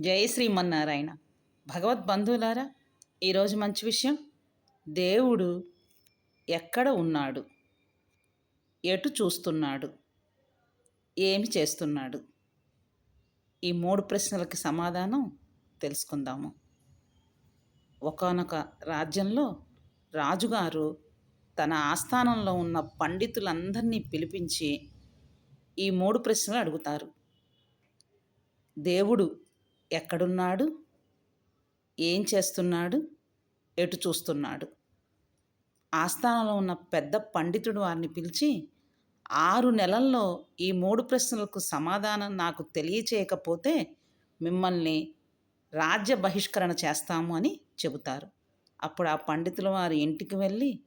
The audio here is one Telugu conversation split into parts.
జై శ్రీమన్నారాయణ. భగవద్బంధువులారా ఈరోజు మంచి విషయం. దేవుడు ఎక్కడ ఉన్నాడు? ఎటు చూస్తున్నాడు? ఏమి చేస్తున్నాడు? ఈ మూడు ప్రశ్నలకి సమాధానం తెలుసుకుందాము. ఒకనొక రాజ్యంలో రాజుగారు తన ఆస్థానంలో ఉన్న పండితులందరినీ పిలిపించి ఈ మూడు ప్రశ్నలు అడుగుతారు. దేవుడు ఎక్కడున్నాడు? ఏం చేస్తున్నాడు? ఎటు చూస్తున్నాడు? ఆస్థానంలో ఉన్న పెద్ద పండితుడు వారిని పిలిచి ఆరు నెలల్లో ఈ మూడు ప్రశ్నలకు సమాధానం నాకు తెలియచేయకపోతే మిమ్మల్ని రాజ్య బహిష్కరణ చేస్తాము అని చెబుతారు. అప్పుడు ఆ పండితుల వారి ఇంటికి వెళ్ళి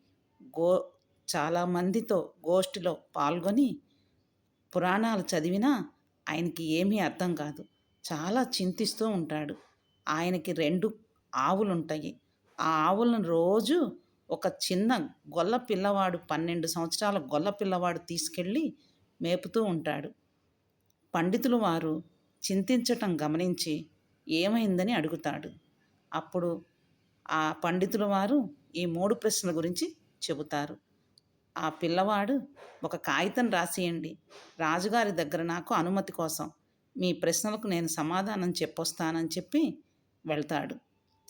గో చాలామందితో గోష్ఠిలో పాల్గొని పురాణాలు చదివినా ఆయనకి ఏమీ అర్థం కాదు. చాలా చింతిస్తూ ఉంటాడు. ఆయనకి రెండు ఆవులుంటాయి. ఆ ఆవులను రోజు ఒక చిన్న గొల్ల పిల్లవాడు పన్నెండు సంవత్సరాల గొల్ల పిల్లవాడు తీసుకెళ్ళి మేపుతూ ఉంటాడు. పండితులు వారు చింతించటం గమనించి ఏమైందని అడుగుతాడు. అప్పుడు ఆ పండితుల వారు ఈ మూడు ప్రశ్నల గురించి చెబుతారు. ఆ పిల్లవాడు ఒక కాగితం రాసియండి. రాజుగారి దగ్గర నాకు అనుమతి కోసం మీ ప్రశ్నలకు నేను సమాధానం చెప్పొస్తానని చెప్పి వెళ్తాడు.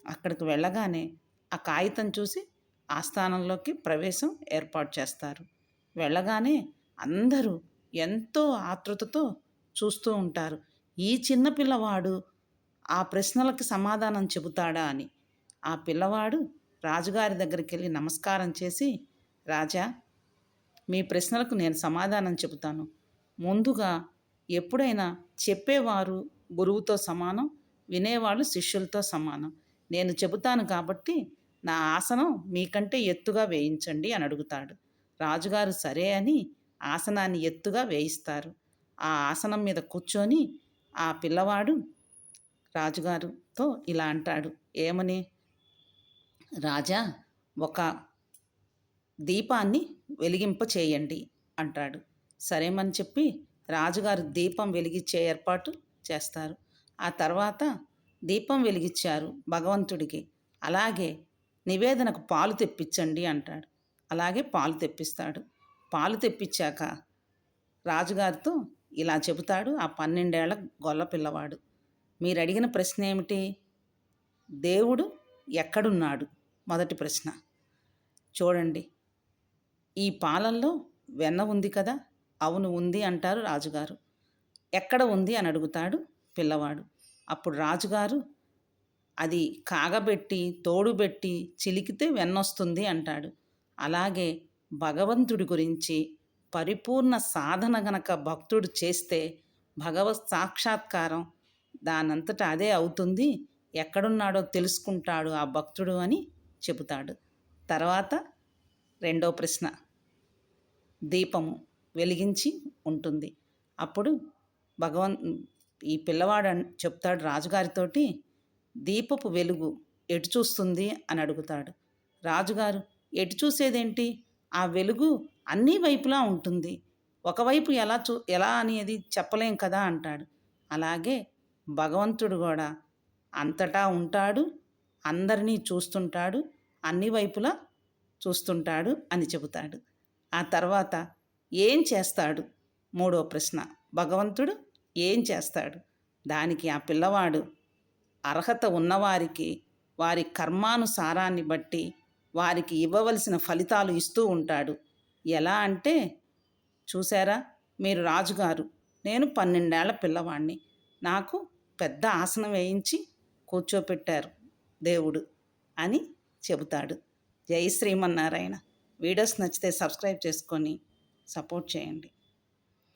అక్కడికి వెళ్ళగానే ఆ కాగితం చూసి ఆస్థానంలోకి ప్రవేశం ఏర్పాటు చేస్తారు. వెళ్ళగానే అందరూ ఎంతో ఆతృతతో చూస్తూ ఉంటారు. ఈ చిన్న పిల్లవాడు ఆ ప్రశ్నలకి సమాధానం చెబుతాడా అని. ఆ పిల్లవాడు రాజుగారి దగ్గరికి వెళ్ళి నమస్కారం చేసి రాజా మీ ప్రశ్నలకు నేను సమాధానం చెబుతాను. ముందుగా ఎప్పుడైనా చెప్పేవారు గురువుతో సమానం వినేవాళ్ళు శిష్యులతో సమానం. నేను చెబుతాను కాబట్టి నా ఆసనం మీకంటే ఎత్తుగా వేయించండి అని అడుగుతాడు. రాజుగారు సరే అని ఆసనాన్ని ఎత్తుగా వేయిస్తారు. ఆ ఆసనం మీద కూర్చొని ఆ పిల్లవాడు రాజుగారుతో ఇలా అంటాడు. ఏమని? రాజా ఒక దీపాన్ని వెలిగింప చేయండి అంటాడు. సరేమని చెప్పి రాజుగారు దీపం వెలిగించే ఏర్పాటు చేస్తారు. ఆ తర్వాత దీపం వెలిగించారు భగవంతుడికి. అలాగే నివేదనకు పాలు తెప్పించండి అంటాడు. అలాగే పాలు తెప్పిస్తాడు. పాలు తెప్పించాక రాజుగారితో ఇలా చెబుతాడు ఆ పన్నెండేళ్ళ గొల్ల పిల్లవాడు. మీరు అడిగిన ప్రశ్న ఏమిటి? దేవుడు ఎక్కడున్నాడు? మొదటి ప్రశ్న. చూడండి. ఈ పాలల్లో వెన్న ఉంది కదా? అవును ఉంది అంటారు రాజుగారు. ఎక్కడ ఉంది అని అడుగుతాడు పిల్లవాడు. అప్పుడు రాజుగారు అది కాగబెట్టి తోడుబెట్టి చిలికితే వెన్నొస్తుంది అంటాడు. అలాగే భగవంతుడి గురించి పరిపూర్ణ సాధన గనక భక్తుడు చేస్తే భగవత్ సాక్షాత్కారం దానంతట అదే అవుతుంది. ఎక్కడున్నాడో తెలుసుకుంటాడు ఆ భక్తుడు అని చెబుతాడు. తర్వాత రెండో ప్రశ్న. దీపము. వెలిగించి ఉంటుంది. అప్పుడు భగవన్ ఈ పిల్లవాడు చెప్తాడు రాజుగారితోటి దీపపు వెలుగు ఎటు చూస్తుంది? అని అడుగుతాడు. రాజుగారు ఎటు చూసేదేంటి? ఆ వెలుగు అన్ని వైపులా ఉంటుంది. ఒకవైపు ఎలా చూ ఎలా అనేది చెప్పలేం కదా అంటాడు. అలాగే భగవంతుడు కూడా అంతటా ఉంటాడు అందరినీ చూస్తుంటాడు అన్ని వైపులా చూస్తుంటాడు అని చెబుతాడు. ఆ తర్వాత ఏం చేస్తాడు? మూడో ప్రశ్న. భగవంతుడు ఏం చేస్తాడు? దానికి ఆ పిల్లవాడు అర్హత ఉన్నవారికి వారి కర్మానుసారాన్ని బట్టి వారికి ఇవ్వవలసిన ఫలితాలు ఇస్తూ ఉంటాడు. ఎలా అంటే చూసారా మీరు రాజుగారు. నేను పన్నెండేళ్ళ పిల్లవాడిని నాకు పెద్ద ఆసనం వేయించి కూర్చోపెట్టారు దేవుడు అని చెబుతాడు. జై శ్రీమన్నారాయణ. వీడియోస్ నచ్చితే సబ్స్క్రైబ్ చేసుకొని సపోర్ట్ చేయండి.